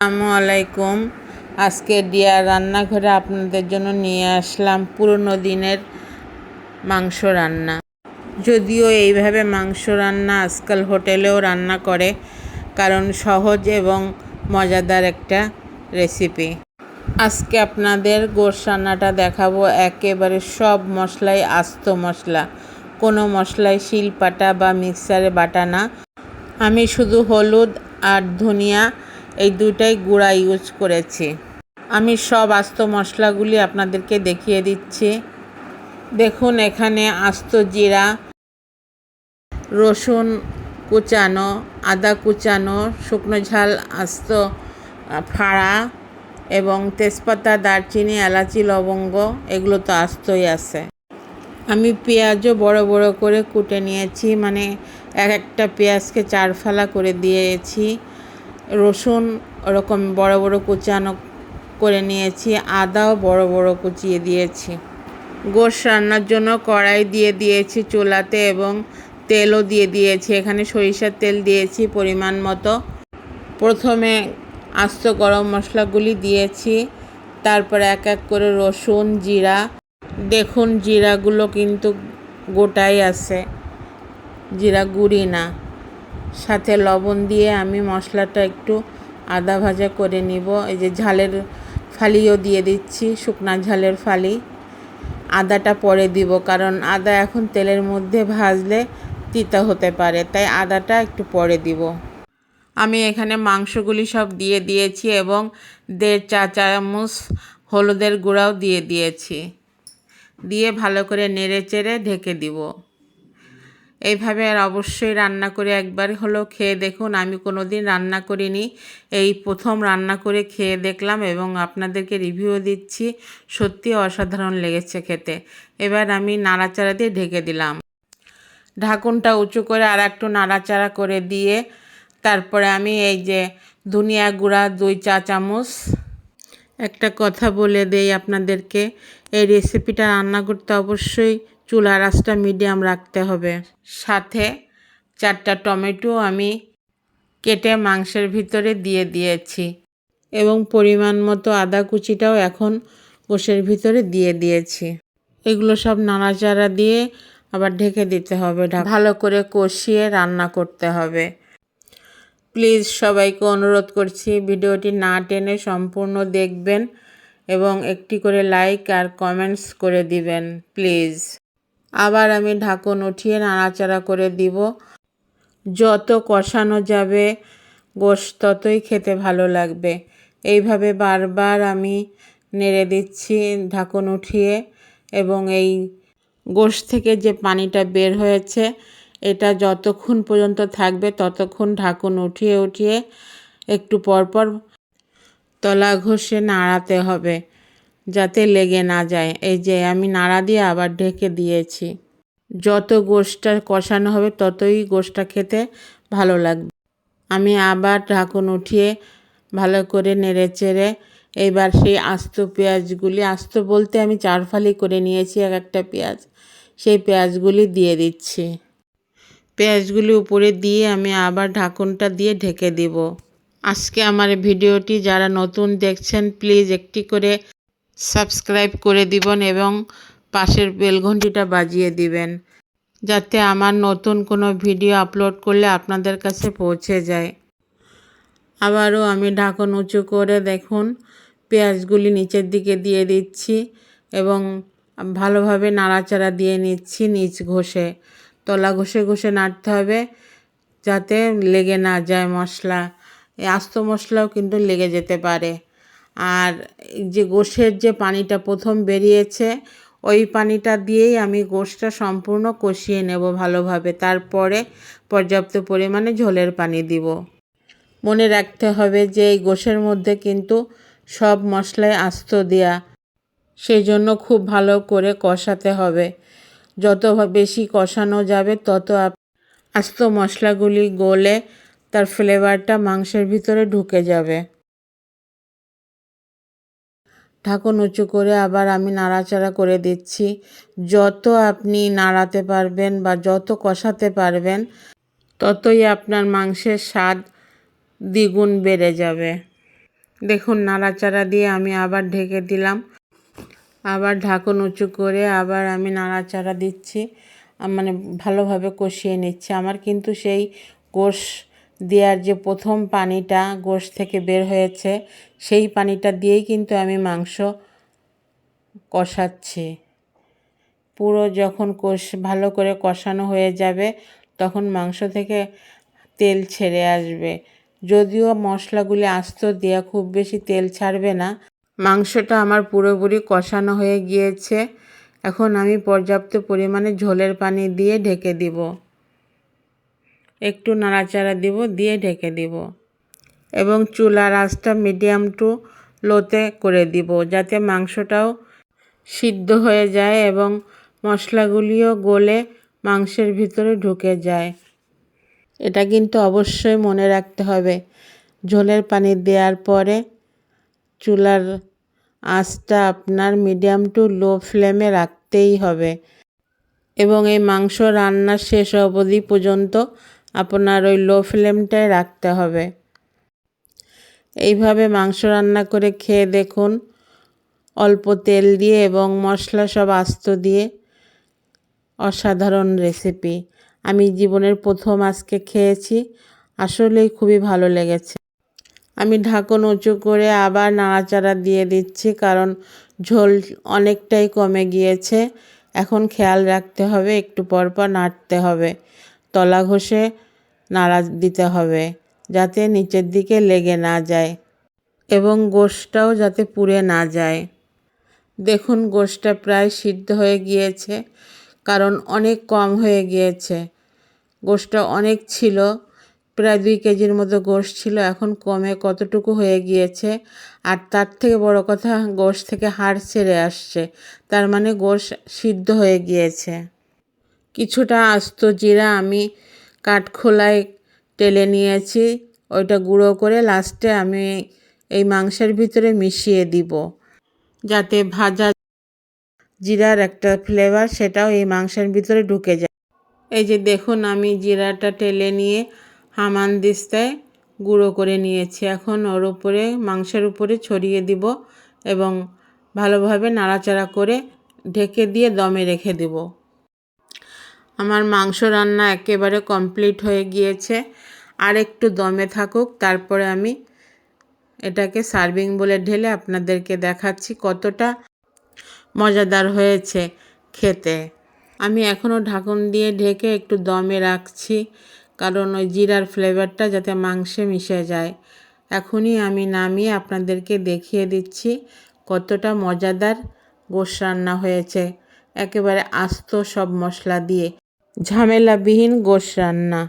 আসসালামু আলাইকুম। আজকে ডিয়ার রান্নাঘরে আপনাদের জন্য নিয়ে আসলাম পুরনো দিনের মাংস রান্না। যদিও এইভাবে মাংস রান্না আজকাল হোটেলেও রান্না করে, কারণ সহজ এবং মজাদার একটা রেসিপি। আজকে আপনাদের গোশ রান্নাটা দেখাবো একেবারে সব মশলাই আস্ত মশলা। কোনো মশলাই শিলপাটা বা মিক্সারে বাটা না। আমি শুধু হলুদ আর ধনিয়া এই দুটাই গুঁড়া ইউজ করেছি। আমি সব আস্ত মশলাগুলি আপনাদেরকে দেখিয়ে দিচ্ছি। দেখুন এখানে আস্ত জিরা, রসুন কুচানো, আদা কুচানো, শুকনো ঝাল, আস্ত ফাড়া এবং তেজপাতা, দারচিনি, এলাচি, লবঙ্গ, এগুলো তো আস্তই আছে। আমি পেঁয়াজও বড় বড় করে কুটে নিয়েছি মানে এক একটা পেঁয়াজকে চার ফালা করে দিয়েছি। রসুন ওরকম বড় বড় কুচানো করে নিয়েছি, আদাও বড় বড় কুচিয়ে দিয়েছি। গোশ রান্নার জন্য কড়াই দিয়ে দিয়েছি চুলাতে এবং তেলও দিয়ে দিয়েছি। এখানে সরিষার তেল দিয়েছি পরিমাণ মতো। প্রথমে আস্ত গরম মশলাগুলি দিয়েছি, তারপরে এক এক করে রসুন, জিরা। দেখুন জিরাগুলো কিন্তু গোটাই আছে, জিরা গুঁড়ি না। সাথে লবণ দিয়ে আমি মশলাটা একটু আদা ভাজা করে নিব। এই যে ঝালের ফালিও দিয়ে দিচ্ছি, শুকনা ঝালের ফালি। আদাটা পরে দিব, কারণ আদা এখন তেলের মধ্যে ভাজলে তিতা হতে পারে, তাই আদাটা একটু পরে দিব। আমি এখানে মাংসগুলি সব দিয়ে দিয়েছি এবং দেড় চা চামচ হলুদের গুঁড়াও দিয়ে দিয়েছি। দিয়ে ভালো করে নেড়ে চেড়ে ঢেকে দিব। এইভাবে আর অবশ্যই রান্না করে একবার হলেও খেয়ে দেখুন। আমি কোনো দিন রান্না করিনি। এই প্রথম রান্না করে খেয়ে দেখলাম এবং আপনাদেরকে রিভিউ দিচ্ছি। সত্যি অসাধারণ লেগেছে খেতে। এবার আমি নাড়াচাড়া দিয়ে ঢেকে দিলাম। ঢাকুনটা উঁচু করে আর একটু নাড়াচাড়া করে দিয়ে তারপরে আমি এই যে ধনিয়া গুঁড়া দুই চা চামচ একটা কথা বলে দেই আপনাদেরকে, এই রেসিপিটা রান্না করতে অবশ্যই চুলার আঁচটা মিডিয়াম রাখতে হবে। সাথে চারটা টমেটো আমি কেটে মাংসের ভিতরে দিয়ে দিয়েছি এবং পরিমাণ মতো আদা কুচিটাও এখন গোশের ভিতরে দিয়ে দিয়েছি। এগুলো সব নাড়াচাড়া দিয়ে আবার ঢেকে দিতে হবে ভালো করে কষিয়ে রান্না করতে হবে। প্লিজ সবাইকে অনুরোধ করছি ভিডিওটি না টেনে সম্পূর্ণ দেখবেন এবং একটি করে লাইক আর কমেন্টস করে দিবেন, প্লিজ। আবার আমি ঢাকন উঠিয়ে নাড়াচাড়া করে দিব। যত কষানো যাবে, গোশ ততই খেতে ভালো লাগবে। এইভাবে বারবার আমি নেড়ে দিচ্ছি ঢাকন উঠিয়ে এবং এই গোশ থেকে যে পানিটা বের হয়েছে এটা যতক্ষণ পর্যন্ত থাকবে ততক্ষণ ঢাকন উঠিয়ে উঠিয়ে একটু পরপর তলা ঘষে নাড়াতে হবে, যাতে লেগে না যায়। এই যে, আমি নাড়া দিয়ে আবার ঢেকে দিয়েছি। যত গোশটা কষানো হবে ততই গোশটা খেতে ভালো লাগবে। আমি আবার ঢাকন উঠিয়ে ভালো করে নেড়ে চেড়ে এবার সেই আস্ত পেঁয়াজগুলি, আস্ত বলতে আমি চারফালি করে নিয়েছি এক একটা পেঁয়াজ, সেই পেঁয়াজগুলি দিয়ে দিচ্ছি। পেঁয়াজগুলি উপরে দিয়ে আমি আবার ঢাকনটা দিয়ে ঢেকে দিব। আজকে আমার ভিডিওটি যারা নতুন দেখছেন প্লিজ একটি করে সাবস্ক্রাইব করে দিবেন এবং পাশের বেলঘণ্টিটা বাজিয়ে দিবেন, যাতে আমার নতুন কোনো ভিডিও আপলোড করলে আপনাদের কাছে পৌঁছে যায়। আবারও আমি ঢাকন উঁচু করে দেখুন, পেঁয়াজগুলি নিচের দিকে দিয়ে দিচ্ছি এবং ভালোভাবে নাড়াচাড়া দিয়ে নিচ্ছি নিচ ঘষে। তলা ঘষে ঘষে নাড়তে হবে যাতে লেগে না যায় মশলা। এই আস্ত মশলাও কিন্তু লেগে যেতে পারে। আর যে গোশের যে পানিটা প্রথম বেরিয়েছে, ওই পানিটা দিয়েই আমি গোশটা সম্পূর্ণ কষিয়ে নেব ভালোভাবে। তারপরে পর্যাপ্ত পরিমাণে ঝোলের পানি দিব। মনে রাখতে হবে যে এই গোশের মধ্যে কিন্তু সব মশলাই আস্ত দেয়া সেই জন্য খুব ভালো করে কষাতে হবে। যত বেশি কষানো যাবে, তত আস্ত মশলাগুলি গলে তার ফ্লেভারটা মাংসের ভিতরে ঢুকে যাবে। ঢাকন উঁচু করে আবার আমি নাড়াচাড়া করে দিচ্ছি। যত আপনি নাড়াতে পারবেন বা যত কষাতে পারবেন, ততই আপনার মাংসের স্বাদ দ্বিগুণ বেড়ে যাবে। দেখুন, নাড়াচাড়া দিয়ে আমি আবার ঢেকে দিলাম। আবার ঢাকন উঁচু করে আবার আমি নাড়াচাড়া দিচ্ছি মানে ভালোভাবে কষিয়ে নিচ্ছি। আমার কিন্তু সেই গোশ দেওয়ার যে প্রথম পানিটা গোশ থেকে বের হয়েছে, সেই পানিটা দিয়েই কিন্তু আমি মাংস কষাচ্ছি। পুরো যখন কষ ভালো করে কষানো হয়ে যাবে, তখন মাংস থেকে তেল ছেড়ে আসবে। যদিও মশলাগুলি আস্ত দেওয়া খুব বেশি তেল ছাড়বে না মাংসটা আমার পুরোপুরি কষানো হয়ে গিয়েছে। এখন আমি পর্যাপ্ত পরিমাণে ঝোলের পানি দিয়ে ঢেকে দিব। একটু নাড়াচাড়া দিব, দিয়ে ঢেকে দিব। এবং চুলার আঁচটা মিডিয়াম টু লোতে করে দিব, যাতে মাংসটাও সিদ্ধ হয়ে যায় এবং মশলাগুলিও গলে মাংসের ভিতরে ঢুকে যায়। এটা কিন্তু অবশ্যই মনে রাখতে হবে। ঝোলের পানি দেওয়ার পরে চুলার আঁচটা আপনার মিডিয়াম টু লো ফ্লেমে রাখতেই হবে। এবং এই মাংস রান্না শেষ অবধি পর্যন্ত আপনার ওই লো ফ্লেমটাই রাখতে হবে। এইভাবে মাংস রান্না করে খেয়ে দেখুন, অল্প তেল দিয়ে এবং মশলা সব আস্ত দিয়ে অসাধারণ রেসিপি। আমি জীবনের প্রথম আজকে খেয়েছি, আসলেই খুবই ভালো লেগেছে। আমি ঢাকন উঁচু করে আবার নাড়াচাড়া দিয়ে দিচ্ছি, কারণ ঝোল অনেকটাই কমে গিয়েছে। এখন খেয়াল রাখতে হবে, একটু পর পর নাড়তে হবে। তলা ঘষে নাড়া দিতে হবে, যাতে নিচের দিকে লেগে না যায় এবং গোশটাও যাতে পুড়ে না যায়। দেখুন, গোশটা প্রায় সিদ্ধ হয়ে গিয়েছে, কারণ অনেক কম হয়ে গিয়েছে। গোশটা অনেক ছিল প্রায় দুই কেজির মতো গোশ ছিল, এখন কমে কতটুকু হয়ে গিয়েছে? আর তার থেকে বড় কথা, গোশ থেকে হাড় ছেড়ে আসছে, তার মানে গোশ সিদ্ধ হয়ে গিয়েছে। কিছুটা আস্ত জিরা আমি কাঠখোলায় টেলে নিয়েছি, ওইটা গুঁড়ো করে লাস্টে আমি এই মাংসের ভিতরে মিশিয়ে দিব, যাতে ভাজা জিরার একটা ফ্লেভার সেটাও এই মাংসের ভিতরে ঢুকে যায়। এই যে দেখুন, আমি জিরাটা টেলে নিয়ে হামান দিস্তায় গুঁড়ো করে নিয়েছি। এখন ওর উপরে, মাংসের উপরে ছড়িয়ে দিব এবং ভালোভাবে নাড়াচাড়া করে ঢেকে দিয়ে দমে রেখে দেব। আমার মাংস রান্না একেবারে কমপ্লিট হয়ে গিয়েছে। আর একটু দমে থাকুক, তারপরে আমি এটাকে সার্ভিং বলে ঢেলে আপনাদেরকে দেখাচ্ছি কতটা মজাদার হয়েছে খেতে। আমি এখনও ঢাকন দিয়ে ঢেকে একটু দমে রাখছি। কারণ ওই জিরার ফ্লেভারটা যাতে মাংসে মিশে যায়। এখনই আমি নামিয়ে আপনাদেরকে দেখিয়ে দিচ্ছি কতটা মজাদার গোশ রান্না হয়েছে। একেবারে আস্ত সব মশলা দিয়ে। ঝামেলাবিহীন গোশ রান্না।